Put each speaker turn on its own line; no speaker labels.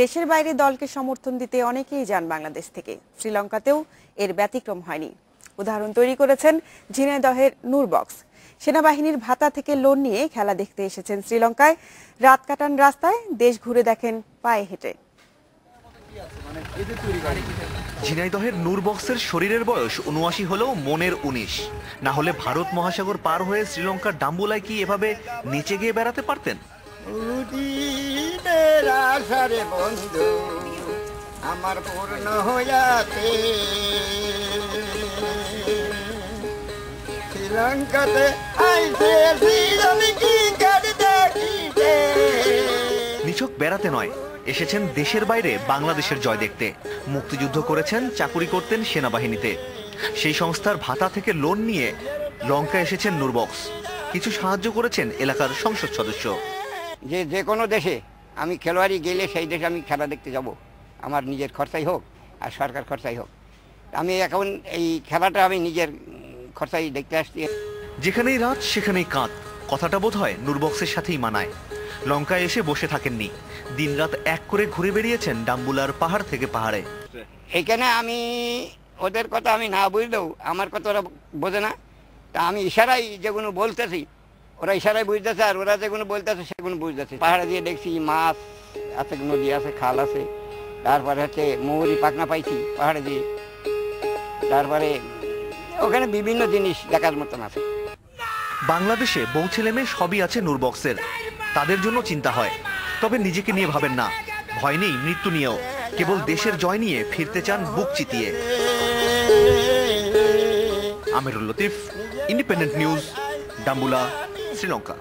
দেশের বাইরে দলকে সমর্থন দিতে অনেকেই যান বাংলাদেশ থেকে। শ্রীলঙ্কাতেও এর ব্যতিক্রম হয়নি। উদাহরণ তৈরি করেছেন ঝিনাইদহের নূরবক্স। সেনাবাহিনীর ভাতা থেকে লোন নিয়ে খেলা দেখতে এসেছেন শ্রীলঙ্কায়। রাত কাটান রাস্তায় দেশ ঘুরে দেখেন পায়ে হেঁটে।
ঝিনাইদহের নূরবক্সের শরীরের বয়স উনআশি হলেও মনের উনিশ। না হলে ভারত মহাসাগর পার হয়ে শ্রীলঙ্কার ডাম্বুলায় কি এভাবে নিচে গিয়ে বেড়াতে পারতেন?
আশারে বন্ধু আমার পূর্ণ হইয়াছে। শ্রীলঙ্কাতে আইসে কি
নিছক বেড়াতে নয় এসেছেন দেশের বাইরে বাংলাদেশের জয় দেখতে। মুক্তিযুদ্ধ করেছেন চাকুরি করতেন সেনাবাহিনীতে। সেই সংস্থার ভাতা থেকে লোন নিয়ে লঙ্কা এসেছেন নূরবক্স। কিছু সাহায্য করেছেন এলাকার সংসদ সদস্য।
যে যে কোনো দেশে আমি খেলোয়াড়ি গেলে সেই দেশে আমি খেলা দেখতে যাব। আমার নিজের খরচাই হোক আর সরকার খরচাই হোক। আমি এখন এই খেলাটা আমি নিজের খরচাই দেখতে আসছি।
যেখানেই রাত সেখানেই কাঁধ কথাটা বোধ হয় নূরবক্সের সাথেই মানায়। লঙ্কায় এসে বসে থাকেননি। দিনরাত এক করে ঘুরে বেরিয়েছেন ডাম্বুলার পাহাড় থেকে পাহাড়ে।
এইখানে আমি ওদের কথা আমি না বুঝলেও আমার কথা ওরা বোঝে না। তা আমি ইশারাই যেগুলো বলতেছি ওরা ইশারাই বুঝতেছে আর ওরা যেগুলো বলতেছে সেগুলো বুঝতেছে। পাহাড়ে দিয়ে দেখছি মাছ আছে, নদী আছে, খাল আছে। তারপরে হচ্ছে মৌরি পাখনা পাইছি পাহাড়ে দিয়ে। তারপরে ওখানে বিভিন্ন জিনিস দেখার মতন আছে।
বাংলাদেশে বউ ছেলে মেয়ে সবই আছে নূরবক্সের তাদের জন্য চিন্তা হয়। তবে নিজেকে নিয়ে ভাবেন না। ভয় নেই মৃত্যু নিয়েও। কেবল দেশের জয় নিয়ে ফিরতে চান বুক চিতিয়ে। Amirul Latif, independent news, Dambulla. 知るのか。